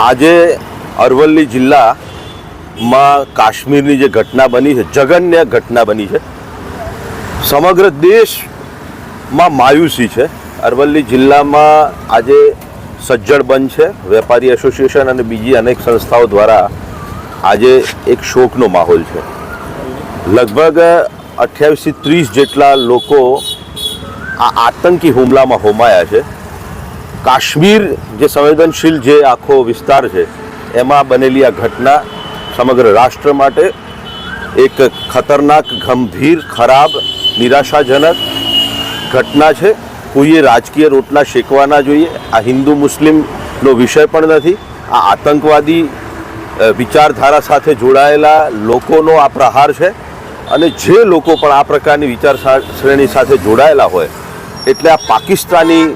આજે અરવલ્લી જિલ્લામાં કાશ્મીરની જે ઘટના બની છે, જઘન્ય ઘટના બની છે. સમગ્ર દેશમાં માયુસી છે. અરવલ્લી જિલ્લામાં આજે સજ્જડ બંધ છે. વેપારી એસોસિએશન અને બીજી અનેક સંસ્થાઓ દ્વારા આજે એક શોકનો માહોલ છે. લગભગ અઠ્યાવીસથી ત્રીસ જેટલા લોકો આ આતંકી હુમલામાં હોમાયા છે. કાશ્મીર જે સંવેદનશીલ જે આખો વિસ્તાર છે, એમાં બનેલી આ ઘટના સમગ્ર રાષ્ટ્ર માટે એક ખતરનાક, ગંભીર, ખરાબ, નિરાશાજનક ઘટના છે. કોઈએ રાજકીય રોટલા શેકવાના જોઈએ. આ હિન્દુ મુસ્લિમનો વિષય પણ નથી. આ આતંકવાદી વિચારધારા સાથે જોડાયેલા લોકોનો આ પ્રહાર છે અને જે લોકો પણ આ પ્રકારની વિચાર શ્રેણી સાથે જોડાયેલા હોય, એટલે આ પાકિસ્તાની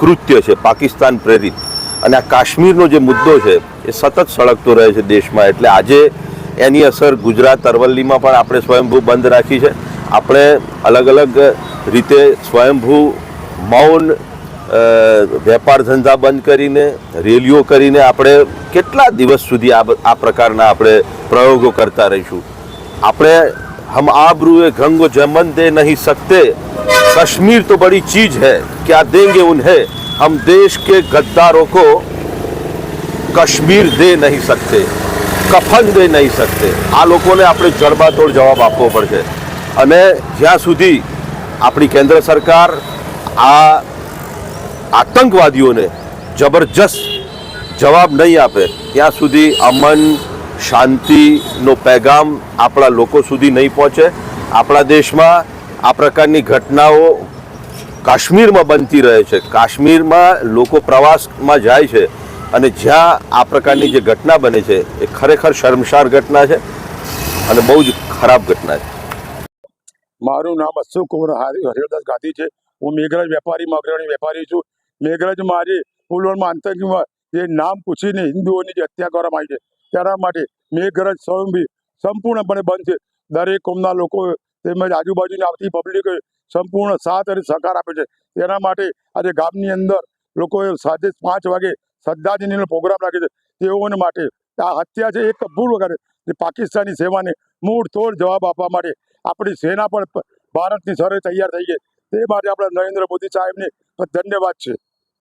કૃત્ય છે, પાકિસ્તાન પ્રેરિત. અને આ કાશ્મીરનો જે મુદ્દો છે, એ સતત સળગતો રહે છે દેશમાં. એટલે આજે એની અસર ગુજરાત અરવલ્લીમાં પણ આપણે સ્વયંભૂ બંધ રાખી છે. આપણે અલગ અલગ રીતે સ્વયંભૂ મૌન વેપાર ધંધા બંધ કરીને, રેલીઓ કરીને આપણે કેટલા દિવસ સુધી આ આ પ્રકારના આપણે પ્રયોગો કરતા રહીશું? આપણે હમ આબરૂએ ગંગો જમન દે નહીં શકતે कश्मीर तो बड़ी चीज है क्या देंगे उन्हें हम देश के गद्दारों को કશ્મીર દે નહીં શકતે કફન દે નહીં શકતે આ લોકોને આપણે જડબાતોડ જવાબ આપવો પડશે અને જ્યાં સુધી આપણી કેન્દ્ર સરકાર આ આતંકવાદીઓને જબરજસ્ત જવાબ નહીં આપે ત્યાં સુધી અમન શાંતિનો પેગામ આપણા લોકો સુધી નહીં પહોંચે આપણા દેશમાં આ પ્રકારની ઘટનાઓ કાશ્મીરમાં બનતી રહે છે. કાશ્મીરમાં લોકો પ્રવાસમાં જાય છે અને જ્યાં આ પ્રકારની જે ઘટના બને છે, એ ખરેખર શર્મસાર ઘટના છે અને બહુ જ ખરાબ ઘટના છે. મારું નામ અશોક કુમાર હારી- હરિહરદાસ ગાંધી છે. હું મેઘરજ વેપારીમાં અગ્રણી વેપારી છું. મેઘરાજ મારી પુલવામા આતંકીમાં જે નામ પૂછીને હિન્દુઓની જે હત્યા કરવામાં આવી છે, તેના માટે મેઘરજ સ્વયંભી સંપૂર્ણપણે બંધ છે. દરેક કોમના લોકો તેમજ આજુબાજુની આવતી પબ્લિકે સંપૂર્ણ સાથ અને સહકાર આપ્યો છે. તેના માટે આજે ગામની અંદર લોકોએ સાંજે પાંચ વાગે શ્રદ્ધાંજલિનો પ્રોગ્રામ રાખ્યો છે. તેઓને માટે આ હત્યા છે એક ભૂલ વગર. પાકિસ્તાની સેવાને મૂળ તોડ જવાબ આપવા માટે આપણી સેના પણ ભારતની સરે તૈયાર થઈ ગઈ. તે માટે આપણા નરેન્દ્ર મોદી સાહેબને ધન્યવાદ છે.